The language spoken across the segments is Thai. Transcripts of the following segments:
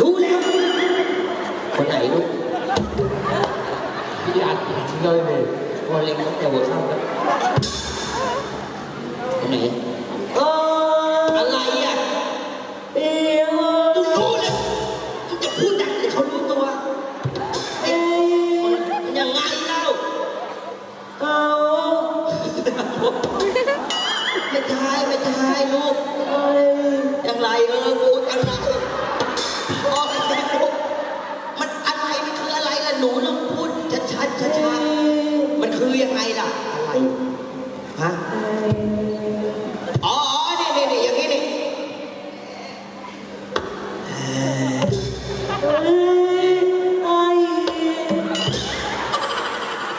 รู้แล้ว คนไหนลูกพี่อัดเลยเลยพอเล็งตั้งแต่หัวค่ำแล้วคนไหนเอออะไรอะเอียงกูรู้เลยมึงจะพูดดังให้เขารู้ตัวเอียงมันยังไงเล่าเอาไม่ใช่ไม่ใช่ลูกไอ้อย่างไร คือยังไงล่ะอะไรฮะอ๋ออ๋อนี่นี่นี่อย่างนี้นี่ไอ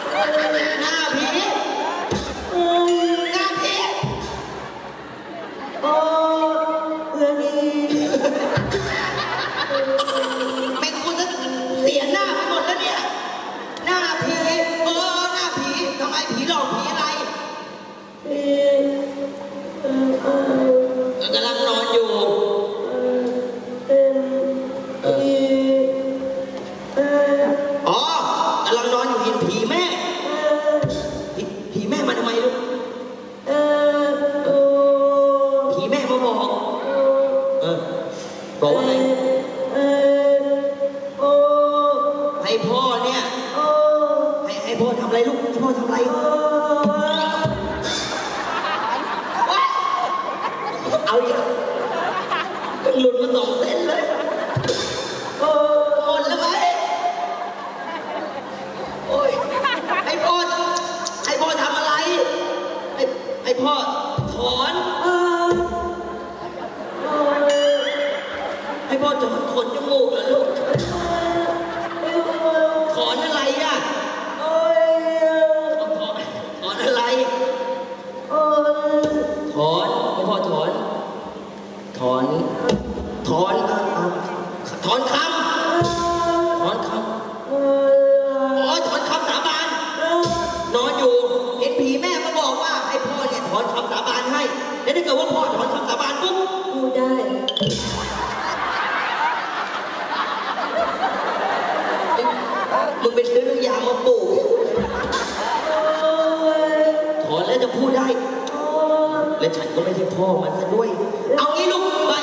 ้หน้าผีไอ้ บอกว่าไงเออโอ้ให้พ่อเนี่ยโอ้ให้ให้พ่อทำอะไรลูกให้พ่อทำอะไรโอ้เอาอีกแล้นหลุดมาสองเส้นเลยโอ้หมดแล้วไหมโอ้ยให้พ่อให้พ่อทำอะไรให้ให้พ่อถอน ให้พ่อถอนขนจมูกเหรอลูกเอ้ยถอนอะไรอะโอ้ยถอนถอนอะไรอ้ยถอนให้พ่อถอน ถอน ถอน ถอนคำถอนคำอ๋อถอนคำสาบาน นอนอยู่ เห็นผีแม่มาบอกว่าให้พ่อเนี่ยถอนคำสาบานให้ แล้วถ้าเกิดว่าพ่อถอนคำสาบานปุ๊บ พูดได้ มึงไปซื้อยามาปลูกถอนแล้วจะพูดได้ และฉันก็ไม่ใช่พ่อมันซะด้วย เอางี้ลูกไป